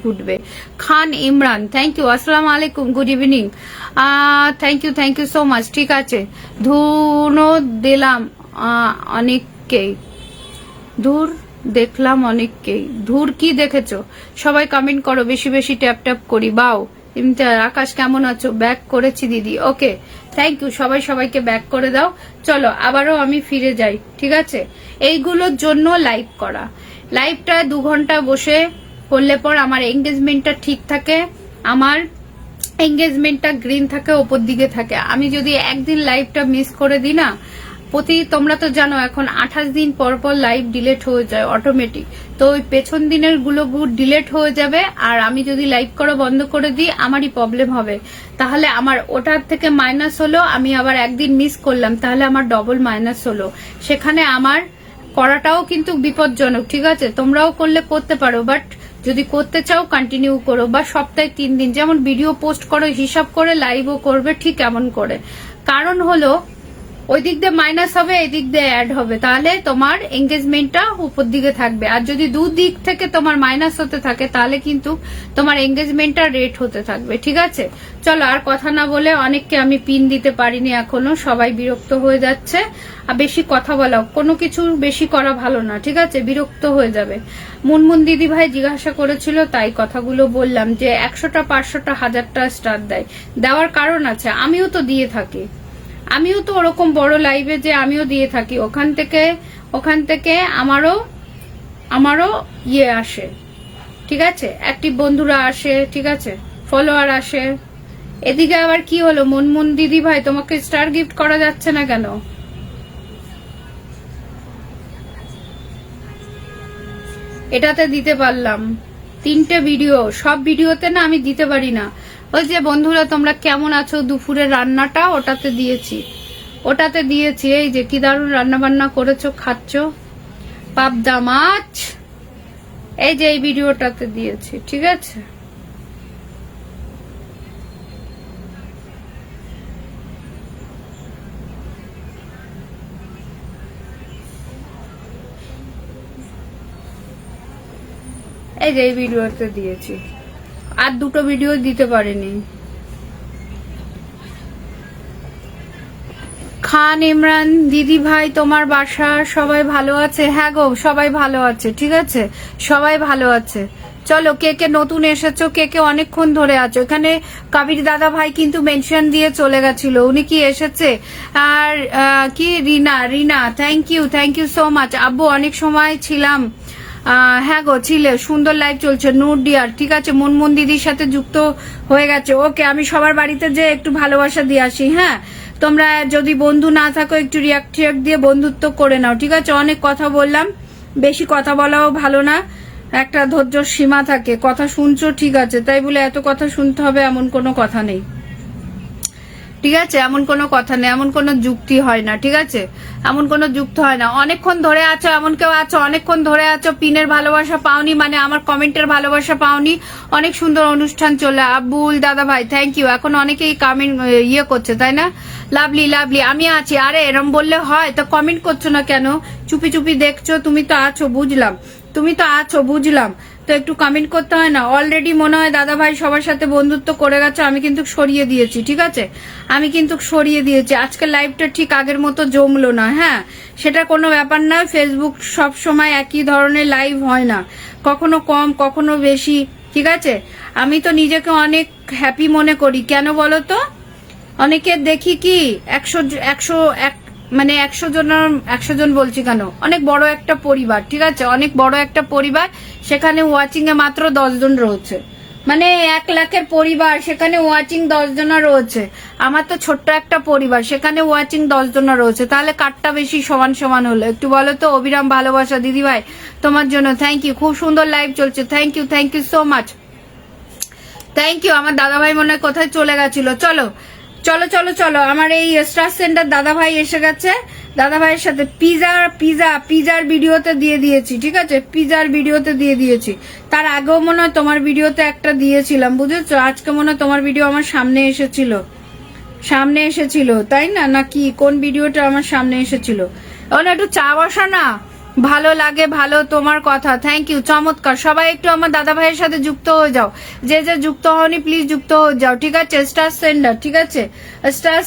ঘুরবে। খান Imran thank you আসসালাম আলাইকুম good evening thank you thank you so much ঠিক আছে। ধুনো দিলাম অনেককেই। ধুর দেখলাম অনেককেই। ধুর কি দেখেছ? সবাই কমেন্ট করো, বেশি বেশি ট্যাপ ট্যাপ করি। বাও, ইমতিয়াজ, আকাশ কেমন আছো? ব্যাক করেছি দিদি। ওকে থ্যাংক ইউ সবাই সবাইকে ব্যাক করে দাও। চলো, আবারও আমি ফিরে যাই, ঠিক আছে? এইগুলোর জন্য লাইভ করা। লাইভটা দু ঘণ্টা বসে করলে পর আমার এঙ্গেজমেন্টটা ঠিক থাকে, আমার এঙ্গেজমেন্টটা গ্রিন থাকে, ওপর দিকে থাকে। আমি যদি একদিন লাইভটা মিস করে দিই না, প্রতি তোমরা তো জানো এখন আঠাশ দিন পর পর লাইভ ডিলেট হয়ে যায় অটোমেটিক তো ওই পেছন দিনেরগুলো ডিলেট হয়ে যাবে, আর আমি যদি লাইভ করা বন্ধ করে দিই, আমারই প্রবলেম হবে। তাহলে আমার ওটার থেকে মাইনাস হলো, আমি আবার একদিন মিস করলাম, তাহলে আমার ডবল মাইনাস হলো। সেখানে আমার করাটাও কিন্তু বিপজ্জনক, ঠিক আছে? তোমরাও করলে করতে পারো বাট যদি করতে চাও কন্টিনিউ করো, বা সপ্তাহে তিন দিন, যেমন ভিডিও পোস্ট করো, হিসাব করে লাইভও করবে, ঠিক এমন করে। কারণ হলো ওই দিক দিয়ে মাইনাস হবে, এই দিক দিয়ে অ্যাড হবে। তাহলে তোমার এঙ্গেজমেন্টটা উপর দিকে থাকবে। আর যদি দু দিক থেকে তোমার মাইনাস হতে থাকে, তাহলে কিন্তু তোমার এঙ্গেজমেন্টটা রেট হতে থাকবে, ঠিক আছে? চলো, আর কথা না বলে অনেককে আমি পিন দিতে পারিনি এখনও, সবাই বিরক্ত হয়ে যাচ্ছে। আর বেশি কথা বলা, কোনো কিছু বেশি করা ভালো না, ঠিক আছে? বিরক্ত হয়ে যাবে। মুনমুন দিদি ভাই জিজ্ঞাসা করেছিল, তাই কথাগুলো বললাম যে, একশোটা, পাঁচশোটা, হাজারটা স্টার দেয়। দেওয়ার কারণ আছে, আমিও তো দিয়ে থাকি। আমিও তো ওরকম বড় লাইভে যে আমিও দিয়ে থাকি, ওখান থেকে ওখান থেকে আমারও আমারও ইয়ে আসে, ঠিক আছে? অ্যাক্টিভ বন্ধুরা আসে, ঠিক আছে? ফলোয়ার আসে। এদিকে আবার কি হলো? মনমন দিদি ভাই, তোমাকে স্টার গিফট করা যাচ্ছে না কেন? এটাতে দিতে পারলাম। তিনটে ভিডিও সব ভিডিওতে না আমি দিতে পারি না। ওই যে বন্ধুরা, তোমরা কেমন আছো? দুপুরের রান্নাটা ওটাতে দিয়েছি। ওটাতে দিয়েছি, এই যে কি দারুণ রান্না বান্না করেছ, খাচ্ছ? পাবদা মাছ। এই যে এই ভিডিওটাতে দিয়েছি, ঠিক আছে? এই যে এই ভিডিওতে দিয়েছি। আর দুটো ভিডিও দিতে পারেনি। খান, ইমরান, দিদি ভাই, তোমার বাসা, সবাই ভালো আছে? হ্যাঁ গো, সবাই ভালো আছে, ঠিক আছে? সবাই ভালো আছে। চলো, কে কে নতুন এসেছ, কে কে অনেকক্ষণ ধরে আছো? এখানে কাবির দাদা ভাই কিন্তু মেনশন দিয়ে চলে গেছিল। উনি কি এসেছে? আর কি, Rina Rina thank you thank you so much আব্বু, অনেক সময় ছিলাম। হ্যাঁ গো, ছিলে, সুন্দর লাইভ চলছে, নূর ডিয়ার, ঠিক আছে? মুনমুন দিদির সাথে যুক্ত হয়ে গেছে। ওকে, আমি সবার বাড়িতে যে একটু ভালোবাসা দিয়ে আসি হ্যাঁ? তোমরা যদি বন্ধু না থাকো, একটু রিয়াক্ট টিয়াক্ট দিয়ে বন্ধুত্ব করে নাও, ঠিক আছে? অনেক কথা বললাম, বেশি কথা বলাও ভালো না। একটা ধৈর্য সীমা থাকে। কথা শুনছো, ঠিক আছে। তাই বলে এত কথা শুনতে হবে, এমন কোনো কথা নেই। ঠিক আছে? এমন কোনো কথা নেই, এমন কোনো যুক্তি হয় না, ঠিক আছে? এমন কোনো যুক্ত হয় না। অনেকক্ষণ ধরে আছো, এমন কেউ আছো, অনেকক্ষণ ধরে আছো, পিনের ভালোবাসা পাওনি মানে আমার কমেন্টের ভালোবাসা পাওনি। অনেক সুন্দর অনুষ্ঠান চলে আব্বুল দাদা ভাই থ্যাংক ইউ এখন অনেকেই কমেন্ট ইয়ে করছে, তাই না? লাভলি লাভলি আমি আছি। আরে, এরম বললে হয়? তো কমেন্ট করছ না কেন? চুপি চুপি দেখছ, তুমি তো আছো, বুঝলাম। তুমি তো আছো, বুঝলাম। তো একটু কমেন্ট করতে হয় না। অলরেডি মনে হয় দাদা ভাই সবার সাথে বন্ধুত্ব করে গেছে, আমি কিন্তু সরিয়ে দিয়েছি, ঠিক আছে? আমি কিন্তু সরিয়ে দিয়েছি। আজকে লাইভটা ঠিক আগের মতো জমলো না হ্যাঁ? সেটা কোনো ব্যাপার না ফেসবুক সব সময় একই ধরনের লাইভ হয় না। কখনো কম, কখনো বেশি, ঠিক আছে? আমি তো নিজেকে অনেক হ্যাপি মনে করি। কেন বলো তো? অনেকে দেখি কি, একশো একশো, এক মানে একশো জনের, একশো জন বলছি কেন? অনেক বড় একটা পরিবার, ঠিক আছে? অনেক বড় একটা পরিবার, সেখানে ওয়াচিং এ মাত্র দশ জন রয়েছে। মানে এক লাখের পরিবার, সেখানে ওয়াচিং দশ জনা রয়েছে। আমার তো ছোট্ট একটা পরিবার, সেখানে ওয়াচিং দশ জনা রয়েছে। তাহলে কারটা বেশি সমান সমান হলো? একটু বলো তো, অবিরাম ভালোবাসা দিদি ভাই তোমার জন্য। থ্যাংক ইউ খুব সুন্দর লাইভ চলছে। Thank you thank you so much thank you আমার দাদা ভাই মনে হয় কোথায় চলে গেছিল? চলো চলো চলো চলো, আমার এই স্টার সেন্টার দাদা ভাই এসে গেছে। দাদা ভাইয়ের সাথে পিজা পিজা পিজার ভিডিওতে দিয়ে দিয়েছি, ঠিক আছে? পিজার ভিডিওতে দিয়ে দিয়েছি। তার আগেও মনে হয় তোমার ভিডিওতে একটা দিয়েছিলাম, বুঝেছ? আজকে মনে হয় তোমার ভিডিও আমার সামনে এসেছিল। সামনে এসেছিল, তাই না? নাকি কোন ভিডিওটা আমার সামনে এসেছিল? ওখানে একটু চা বসা না? ভালো লাগে, ভালো তোমার কথা। থ্যাংক ইউ চমৎকার। সবাই একটু আমার দাদা ভাইয়ের সাথে যুক্ত হয়ে যাও। যে যে যুক্ত হওনি প্লিজ যুক্ত হয়ে যাও। ঠিক আছে? স্টার সেন্ডার ঠিক আছে? স্টার